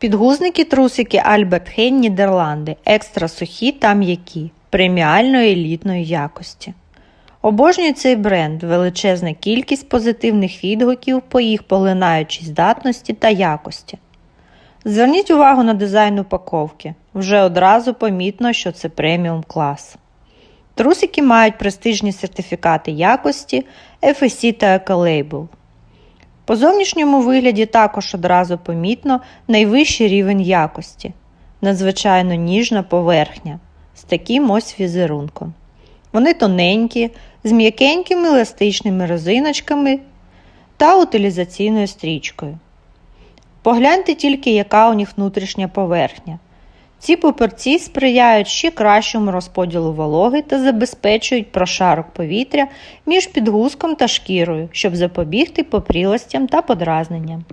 Підгузники трусики Альберт Хейн Нідерланди. Екстра сухі та м'які, преміальної елітної якості. Обожнюю цей бренд, величезна кількість позитивних відгуків по їх полинаючій здатності та якості. Зверніть увагу на дизайн упаковки. Вже одразу помітно, що це преміум клас. Трусики мають престижні сертифікати якості FSC та Ecolabel. По зовнішньому вигляді також одразу помітно найвищий рівень якості, надзвичайно ніжна поверхня з таким ось візерунком. Вони тоненькі, з м'якенькими еластичними резиночками та утилізаційною стрічкою. Погляньте тільки, яка у них внутрішня поверхня. Ці папірці сприяють ще кращому розподілу вологи та забезпечують прошарок повітря між підгузком та шкірою, щоб запобігти попрілостям та подразненням.